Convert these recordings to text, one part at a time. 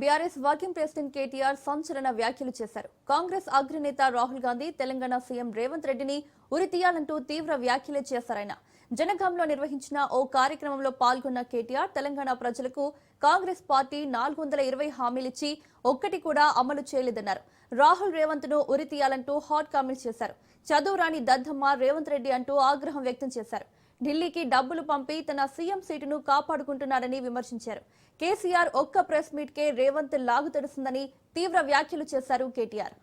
BRS working president KTR సంచలన వ్యాఖ్యలు చేశారు. కాంగ్రెస్ అగ్రనేత రాహుల్ గాంధీ తెలంగాణ సీఎం రేవంత్ రెడ్డిని ఉరి తీయాలంటూ తీవ్ర వ్యాఖ్యలే చేశారాయన జనగాంలో నిర్వహించిన ఓ కార్యక్రమంలో పాల్గొన్న కేటీఆర్ తెలంగాణ ప్రజలకు కాంగ్రెస్ పార్టీ నాలుగు వందల ఇరవై హామీలిచ్చి ఒక్కటి కూడా అమలు చేయలేదన్నారు. రాహుల్ రేవంత్ను ఉరి తీయాలంటూ హాట్ కామెంట్స్ చేశారు. చదువు రాని దద్దమ్మ రేవంత్ రెడ్డి అంటూ ఆగ్రహం వ్యక్తం చేశారు. ఢిల్లీకి డబ్బులు పంపి తన సీఎం సీటును కాపాడుకుంటున్నారని విమర్శించారు. కేసీఆర్ ఒక్క ప్రెస్ మీట్ కే రేవంత్ లాగు తెడుస్తుందని తీవ్ర వ్యాఖ్యలు చేశారు కేటీఆర్.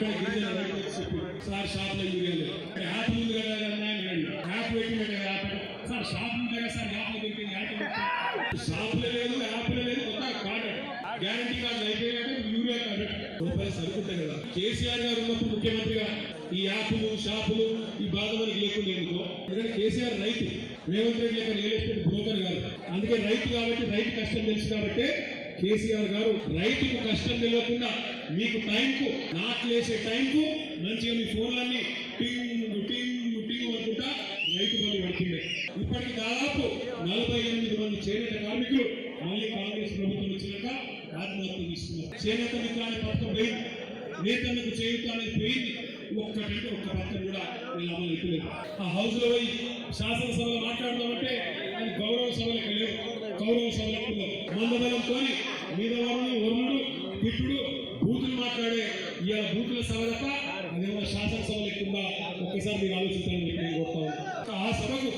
అక్కడ సార్ షాప్లో యూరియా లేదు. యాప్ ఉంది కదా యాప్ కదా యాప్ సార్ షాప్ ఉంది కదా సార్ యాప్లో యాప్ షాప్లో లేదు యాప్లో లేదు కొత్త కార్డు గ్యారంటీ కార్డు అయిపోయినట్టు యూరియా కార్డు. రూపాయలు సరుకుంటాయి కదా. కేసీఆర్ గారు ఉన్నప్పుడు ముఖ్యమంత్రిగా ఈ యాప్లు షాపులు ఈ బాధ మనకి లేకుండా ఎందుకో? ఎందుకంటే కేసీఆర్ రైతు. రేవంత్ రెడ్డి యొక్క రియల్ ఎస్టేట్ బ్రోకర్ గారు. అందుకే రైతు కాబట్టి రైతు కష్టం తెలుసు కాబట్టి కేసీఆర్ గారు రైతుకు కష్టం తెలియకుండా మీకు టైంకు నాట్లేసే టైంకు మంచిగా మీ ఫోన్లన్నీ టింగ్ టింగ్ టింగ్ అనుకుంటా రైతు బంధు పడుతుంది ఇప్పటికి దాదాపు నలభై ఎనిమిది మంది చేనేత కార్మికులు మళ్ళీ కాంగ్రెస్ ప్రభుత్వం వచ్చినాక ఆత్మహత్య తీసుకున్నారు చేనేత మిత్రాన్ని పథకం పోయింది. నేతలకు చేయుత అనేది పోయింది. ఒక్కటంటే ఒక్క పథకం కూడా నేను అమలు ఆ హౌస్లో పోయి శాసనసభలో మాట్లాడదామంటే అది గౌరవ సభలకు లేదు గౌరవ సభలకు మీద వరుణుడు వరుణుడు తిట్టుడు బూతులు మాట్లాడే ఈ బూతుల సభ తప్ప అదేమో శాసనసభలు ఎక్కువ ఒక్కసారి మీరు ఆలోచించాలని చెప్పి కోరుతా ఆ సభకు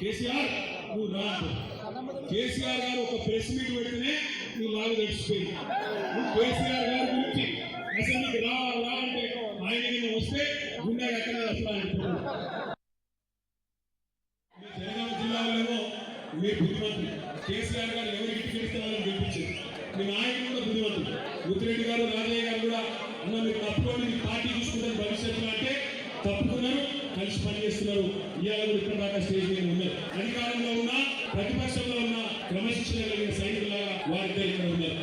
కేసీఆర్ నువ్వు రా. కేసీఆర్ గారు ఒక ప్రెస్ మీట్ పెడితేనే నువ్వు లాగా తెచ్చిపోయింది నువ్వు కేసీఆర్ గారి గురించి అసలు నీకు రా రా అంటే ఆయన నిన్న వస్తే గుండె ఎక్కడ అసలు అనుకుంటున్నాను మీ తెలంగాణ జిల్లాలోనేమో మీరు కేసీఆర్ గారు ఎవరికి టికెట్ ఇస్తారని మీ నాయకులు కూడా బుద్ధిమంతులు ముత్తిరెడ్డి గారు రాజయ్య గారు కూడా అన్న మీరు తప్పుకోండి మీ పార్టీ చూసుకుంటారు భవిష్యత్తులో అంటే తప్పుకున్నారు కలిసి పనిచేస్తున్నారు ఇవాళ కూడా ఇక్కడ దాకా స్టేజ్ మీద ఉన్నారు. అధికారంలో ఉన్న ప్రతిపక్షంలో ఉన్న క్రమశిక్షణ కలిగిన సైనికులాగా వారిద్దరు ఇక్కడ ఉన్నారు.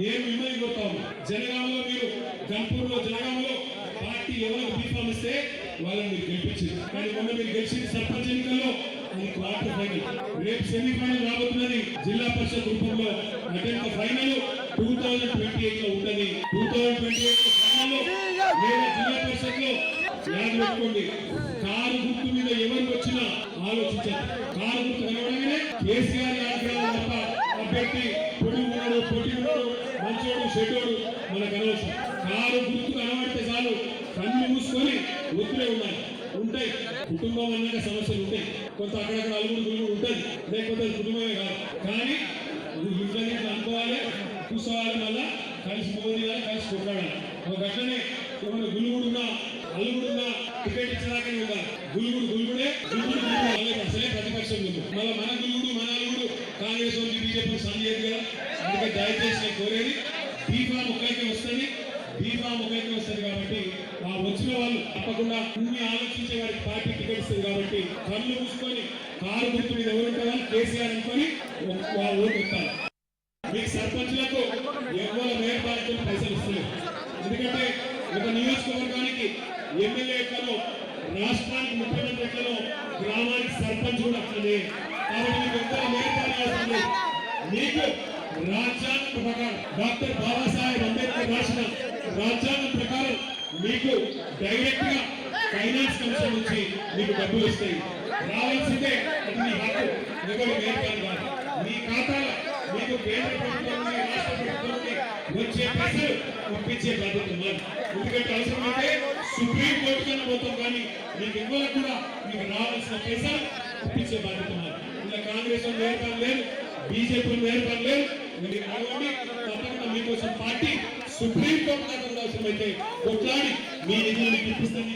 నేను మిమ్మల్ని కోరుతాము జనగామలో మీరు గన్పూర్లో జనగామలో పార్టీ ఎవరికి బీఫామ్ ఇస్తే వాళ్ళని మీరు గెలిపించింది కానీ మొన్న మీరు గెలిచిన సర్పంచ్ ఎన్నికల్లో క్వార్టర్ ఫైనల్ రేపు సెమీఫైనల్ రాబోతున్నది జిల్లా పరిషత్ రూపంలో. అత్యంత ఫైనల్ టూ థౌజండ్ ట్వంటీ ఎయిట్లో ఉంటుంది two thousand twenty eight final లేదా జిల్లా పరిషత్లో యాद పెట్టుకోండి. కారు గుర్తు మీద ఎవరికి వచ్చినా ఆలోచించండి. కారు గుర్తు కనబడగానే కేసీఆర్ ఆగ్రహం తప్ప అభ్యర్థి పొడి ఉన్నాడు పొట్టి ఉన్నాడు మంచోడు చెడ్డోడు మనకు అనవసరం. కారు గుర్తు కనబడితే చాలు కన్ను మూసుకొని ఒత్తిడే ఉండాలి. ఉంటాయి. కుటుంబం అన్నాక సమస్యలు ఉంటాయి. కొంత అక్కడక్కడ అలుగుడు గులుగుడు ఉంటుంది లేకపోతే కుటుంబమే కాదు. కానీ నువ్వు ఇంట్లో అనుకోవాలి. కూర్చోవాలి మళ్ళా. కలిసి మోదీయాలి కలిసి కొట్లాడాలి. ఒక గట్లనే ఏమైనా గులుగుడున్నా అలుగుడున్నా టికెట్ ఇచ్చడాకనే ఉండాలి గులుగుడు గులుగుడే గులుగుడు అసలే ప్రతిపక్షం ఉంది మళ్ళీ మన గులుగుడు మన అలుగుడు కాంగ్రెస్ వాళ్ళు బీజేపీ సంజయ్ కదా అందుకే దయచేసి నేను కోరేది బీఫామ్ ఒక్కరికి వస్తుంది. బీమా ఒక్కరికి వస్తుంది కాబట్టి ఆ వచ్చిన వాళ్ళు తప్పకుండా అన్ని ఆలోచించే వారికి పార్టీ టికెట్ ఇస్తుంది కాబట్టి కళ్ళు మూసుకొని కారు గుర్తు మీద ఎవరు ఉంటారో కేసీఆర్ అనుకొని ఓటు ఇస్తారు మీకు సర్పంచ్లకు ఎవరు మేయర్ పైసలు ఇస్తున్నారు ఎందుకంటే ఒక నియోజకవర్గానికి ఎమ్మెల్యే ఎట్లనో రాష్ట్రానికి ముఖ్యమంత్రి ఎట్లనో గ్రామానికి సర్పంచ్ కూడా అట్లనే కాబట్టి మీకు ఎంత మేయర్ మీకు రాజ్యాంగం ప్రకారం డాక్టర్ బాబాసాహెబ్ అంబేద్కర్ రాసిన రాజ్యాంగం ప్రకారం మీకు డైరెక్ట్గా ఫైనాన్స్ కమిషన్ నుంచి మీకు డబ్బులు వస్తాయి. రావాల్సిందే అది మీ హక్కు. ఎవరు నేర్పాలి మీ ఖాతాలో మీకు కేంద్ర ప్రభుత్వం రాష్ట్ర ప్రభుత్వం వచ్చే పైసలు పంపించే బాధ్యత మాది. ఎందుకంటే అవసరమైతే సుప్రీం కోర్టు కన్నా పోతాం కానీ మీకు ఇవ్వాలి కూడా మీకు రావాల్సిన పైసలు పంపించే బాధ్యత మాది. ఇలా కాంగ్రెస్ వాళ్ళు లేదు. బీజేపీ వేరే మీరు అడగండి తప్పకుండా మీకోసం పార్టీ సుప్రీం కోర్టు అవసరమైతే కొట్లాడి మీ నిధులు మీకు ఇప్పిస్తుంది